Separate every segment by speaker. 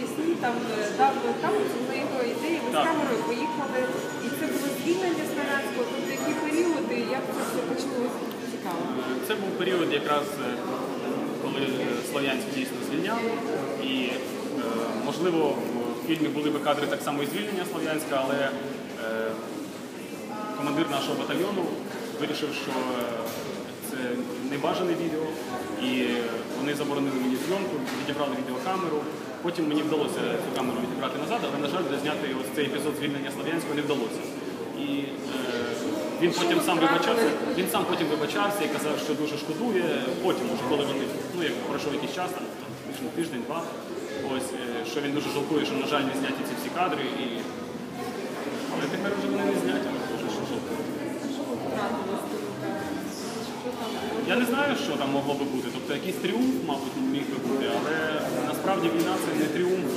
Speaker 1: Ясні там е, дав камеру, була його ідея, ви з камерою поїхали, і це було звільнення Слов'янського, тобто які періоди, як це все почалося цікаво.
Speaker 2: Це був період якраз, е, коли е, Слов'янськ дійсно звільняли. І, можливо, в фільмі були би кадри так само і звільнення Слов'янська, але командир нашого батальйону вирішив, що це небажане відео, і вони заборонили мені зйомку, відібрали відеокамеру. Потім мені вдалося цю камеру відібрати назад, але, на жаль, зняти ось цей епізод звільнення Слов'янського не вдалося. І е, він потім сам вибачався, він сам потім вибачався і казав, що дуже шкодує. Потім, уже коли вони, ну як пройшов якийсь час, там, там тиждень, два, ось е, що він дуже жалкує, що, на жаль, не зняті ці всі кадри. І... Але тепер вже вони не зняті, дуже що жалкує. Я не знаю, що там могло би бути. Тобто якийсь тріумф, мабуть, міг би бути, але насправді війна це не тріумф.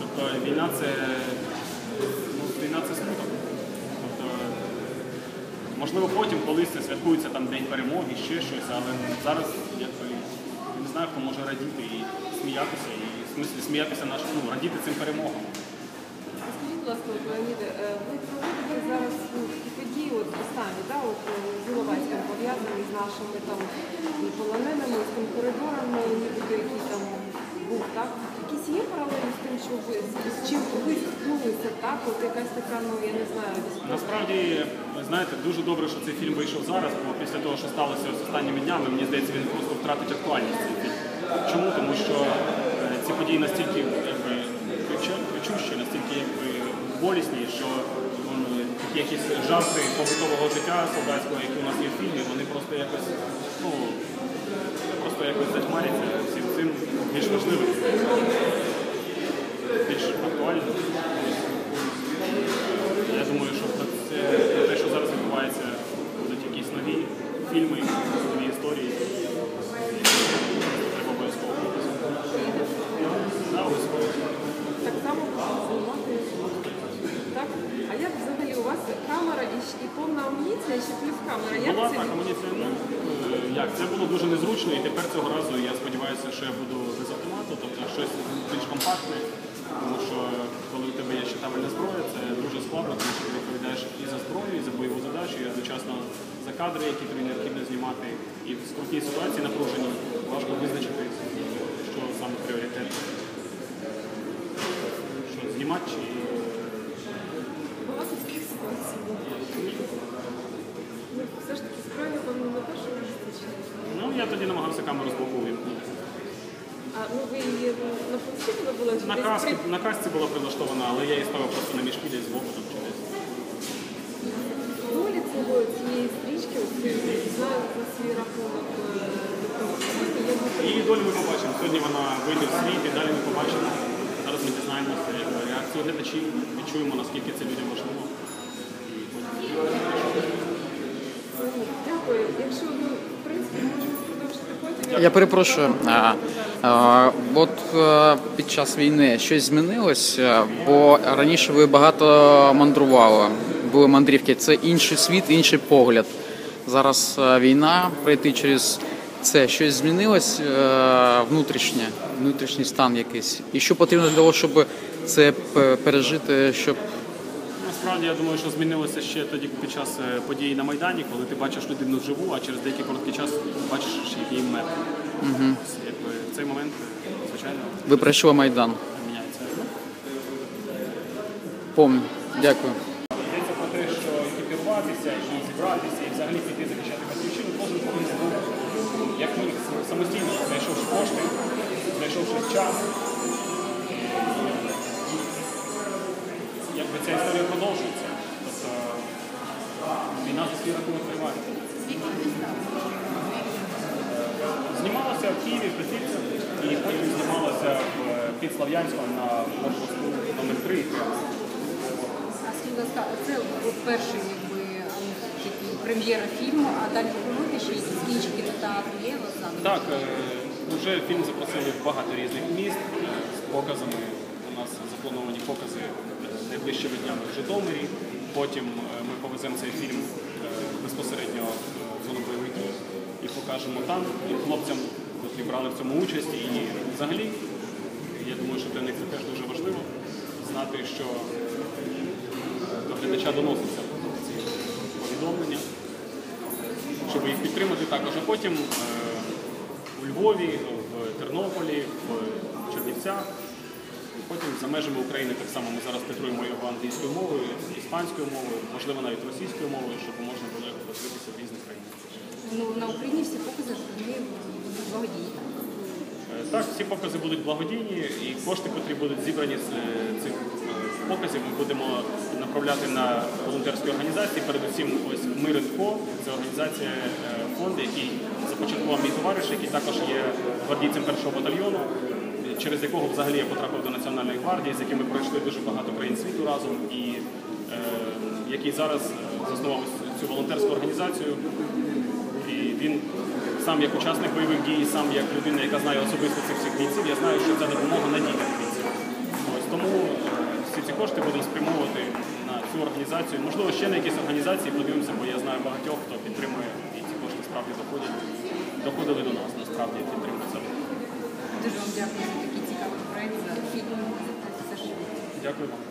Speaker 2: Тобто війна це ну, війна це смуток. Тобто, можливо, потім колись це святкується там День перемоги, ще щось, але зараз я не знаю, хто може радіти і сміятися, і в смислі сміятися наш, ну, радіти цим перемогами.
Speaker 1: Скажіть, будь ласка, Леоніде, е, ви проводите зараз ну, події от останні, да, от е, з Іловайськом пов'язані з нашими там полоненими, з тим коридором, ну, нібито який там був, так? Якісь є паралелі з тим, що ви з, з чим ви стикнулися, так? От якась така, ну я не знаю,
Speaker 2: Насправді, ви знаєте, дуже добре, що цей фільм вийшов зараз, бо після того, що сталося ось останніми днями, мені здається, він просто втратить актуальність. Чому? Тому що е, ці події настільки якби, кричущі, настільки якби, болісні, що такі якісь жарти побутового життя солдатського, які у нас є в фільмі, вони просто якось, ну, просто якось цим більш важливим, більш актуальним. Я думаю, що це те, що зараз відбувається, будуть якісь нові фільми, нові історії. Треба обов'язково.
Speaker 1: Так само знімати. Так? А як взагалі у вас камера і, повна амуніція, ще плюс камера? Як
Speaker 2: Була
Speaker 1: це
Speaker 2: так, амуніція, ну, як, це було дуже незручно, і тепер цього разу я сподіваюся, що я буду без автомату, тобто щось більш компактне, тому що коли у тебе є ще табельна зброя, це дуже складно, тому що ти відповідаєш і за зброю, і за бойову задачу, і одночасно за кадри, які тобі необхідно знімати. І в скрутній ситуації напруженні важко визначити, що саме пріоритет. Що знімати чи
Speaker 1: Багато таких ситуацій було. Ну, все ж таки зброя, напевно, на першому місці. чи ні?
Speaker 2: Ну, я з боку увімкнути.
Speaker 1: А ну ви її ну, на були
Speaker 2: На касці, на касці була прилаштована, але я її ставив просто на мішки десь з боку там чи десь.
Speaker 1: долі цього цієї стрічки, за, свій рахунок е,
Speaker 2: Її долю ми побачимо. Сьогодні вона вийде в світ і далі ми побачимо. Зараз ми дізнаємося реакцію глядачів, відчуємо, наскільки це людям важливо.
Speaker 1: Дякую. Якщо ну, в принципі можемо продовжити потім.
Speaker 3: Я перепрошую. От е, під час війни щось змінилось, Е, бо раніше ви багато мандрували, були мандрівки. Це інший світ, інший погляд. Зараз е, війна, пройти через це щось змінилось е, внутрішнє, внутрішній стан якийсь. І що потрібно для того, щоб це пережити, щоб
Speaker 2: Насправді я думаю, що змінилося ще тоді під час е, подій на Майдані, коли ти бачиш людину живу, а через деякий короткий час бачиш її Якби в цей момент, звичайно,
Speaker 3: ви пройшли майдан.
Speaker 2: міняється.
Speaker 3: Помню. Дякую.
Speaker 2: Йдеться про те, що екіпіруватися і зібратися, і взагалі піти захищати батьківщину, кожен повинен був, як міг, самостійно, знайшовши кошти, знайшовши час. Свій рахунок триває. Знімалося в Києві, в Петрівці, і потім знімалося в- під Слов'янськом на блокпосту номер 3
Speaker 4: А скажіть, будь ласка, це от перший якби такий прем'єра фільму, а далі плануєте ще якісь інші кінотеатри є?
Speaker 2: Так, е, вже фільм запросили в багато різних міст е, з показами. У нас заплановані покази е, найближчими днями в Житомирі. Потім е, ми повеземо цей фільм е, безпосередньо в зону бойових дій і покажемо там і хлопцям, які брали в цьому участь. І взагалі, я думаю, думаю, що для них це теж дуже важливо знати, що до глядача доноситься ці повідомлення, щоб їх підтримати також. А потім е, у Львові, в Тернополі, в Чернівцях. Потім за межами України так само ми зараз титруємо його англійською мовою, іспанською мовою, можливо навіть російською мовою, щоб можна було його подивитися в різних країнах.
Speaker 4: Ну, на Україні всі покази вони благодійні. так?
Speaker 2: Е, Так, всі покази будуть благодійні і кошти, котрі будуть зібрані з е, цих е, показів, ми будемо направляти на волонтерські організації. Передусім, ось Миринко, це організація е, фонд, який започаткував мій товариш, який також є гвардійцем першого батальйону, через якого взагалі я потрапив до Національної гвардії, з яким ми пройшли дуже багато країн світу разом, і який зараз е, заснував цю волонтерську організацію. І він сам як учасник бойових дій, сам як людина, яка знає особисто цих всіх бійців, я знаю, що це допомога надійних бійців. Ось тому е, всі ці кошти будемо спрямовувати на цю організацію. Можливо, ще на якісь організації подивимося, бо я знаю багатьох, хто підтримує і ці кошти справді доходять, доходили до нас, насправді підтримують це.
Speaker 4: Дуже вам дякую за такий цікавий проект, за фільм, за те, що
Speaker 2: Дякую вам.